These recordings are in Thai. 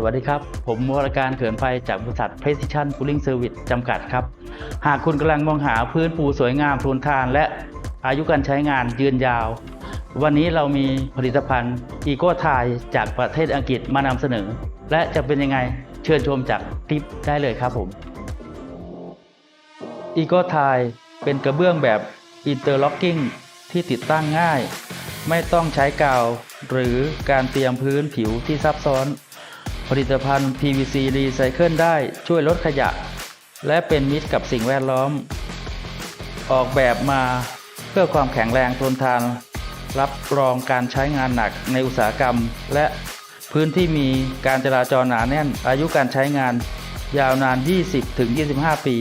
สวัสดีครับ ผมวรการเขินไฟจากบริษัท Precision Cooling Service จำกัดครับ หากคุณกำลังมองหาพื้นปูสวยงามทนทาน และอายุการใช้งานยืนยาว วันนี้เรามีผลิตภัณฑ์ Eco t i จากประเทศอังกฤษมานำเสนอ และจะเป็นยังไงเชิญชมจากคลิปได้เลยครับผม Eco t i เป็นกระเบื้องแบบ Interlocking ที่ติดตั้งง่าย ไม่ต้องใช้กาว หรือการเตรียมพื้นผิวที่ซับซ้อน ผลิตภัณฑ์ PVC รีไซเคิลได้ช่วยลดขยะ และเป็นมิตรกับสิ่งแวดล้อม ออกแบบมาเพื่อความแข็งแรงทนทาน รับรองการใช้งานหนักในอุตสาหกรรม และพื้นที่มีการจราจรหนาแน่น อายุการใช้งาน ยาวนาน 20-25 ปี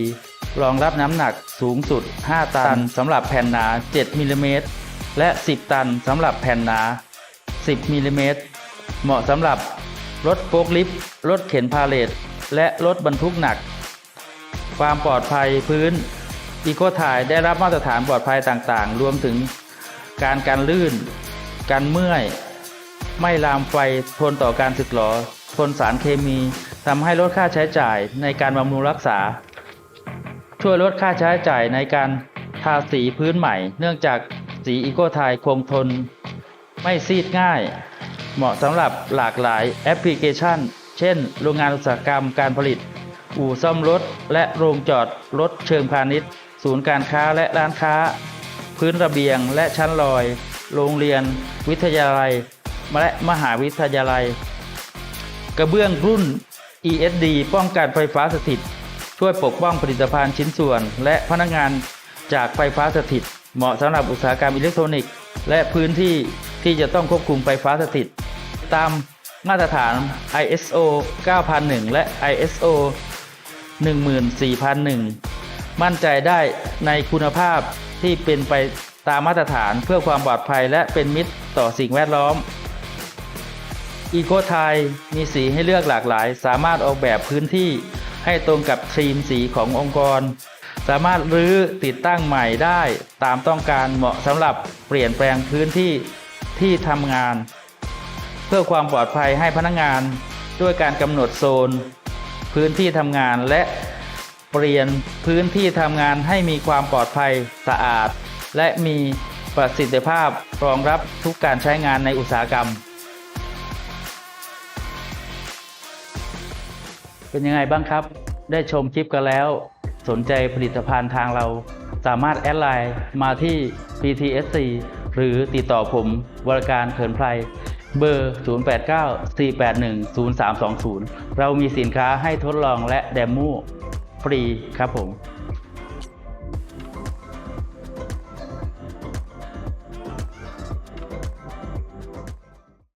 รองรับน้ำหนักสูงสุด 5 ตันสำหรับแผ่นหนา 7มิลลิเมตรและ 10 ตันสำหรับแผ่นหนา 10มิลลิเมตรเหมาะสำหรับ รถโฟล์คลิฟต์รถเข็นพาเลทและรถบรรทุกหนัก ความปลอดภัยพื้นอีโคทายได้รับมาตรฐานปลอดภัยต่างๆ รวมถึงการการลื่น การเมื่อย ไม่ลามไฟทนต่อการสึกหรอ ทนสารเคมีทำให้ลดค่าใช้จ่ายในการบำรุงรักษา ช่วยลดค่าใช้จ่ายในการทาสีพื้นใหม่ เนื่องจากสีอีโคไทยคงทน ไม่ซีดง่าย เหมาะสำหรับหลากหลายแอปพลิเคชัน เช่น โรงงานอุตสาหกรรมการผลิต อู่ซ่อมรถ และโรงจอดรถเชิงพาณิชย์ ศูนย์การค้าและร้านค้า พื้นระเบียงและชั้นลอย โรงเรียน วิทยาลัย และมหาวิทยาลัย กระเบื้องรุ่น ESD ป้องกันไฟฟ้าสถิต ช่วยปกป้องผลิตภัณฑ์ชิ้นส่วน และพนักงานจากไฟฟ้าสถิต เหมาะสำหรับอุตสาหกรรมอิเล็กทรอนิกส์ และพื้นที่ที่จะต้องควบคุมไฟฟ้าสถิต ตามมาตรฐาน ISO 9001 และ ISO 14001 มั่นใจได้ในคุณภาพที่เป็นไปตามมาตรฐานเพื่อความปลอดภัยและเป็นมิตรต่อสิ่งแวดล้อม อีโคไทยมีสีให้เลือกหลากหลาย สามารถออกแบบพื้นที่ให้ตรงกับธีมสีขององค์กร สามารถรื้อติดตั้งใหม่ได้ตามต้องการเหมาะสำหรับเปลี่ยนแปลงพื้นที่ที่ทำงาน เพื่อความปลอดภัยให้พนักงานด้วยการกำหนดโซน พื้นที่ทำงานและเปลี่ยนพื้นที่ทำงานให้มีความปลอดภัยสะอาด และมีประสิทธิภาพรองรับทุกการใช้งานในอุตสาหกรรม เป็นยังไงบ้างครับ ได้ชมคลิปกันแล้ว สนใจผลิตภัณฑ์ทางเราสามารถแอดไลน์มาที่ PTSC หรือติดต่อผมวรการเขินไพร เบอร์ 0894810320 เรามีสินค้าให้ทดลองและเดโมฟรีครับผม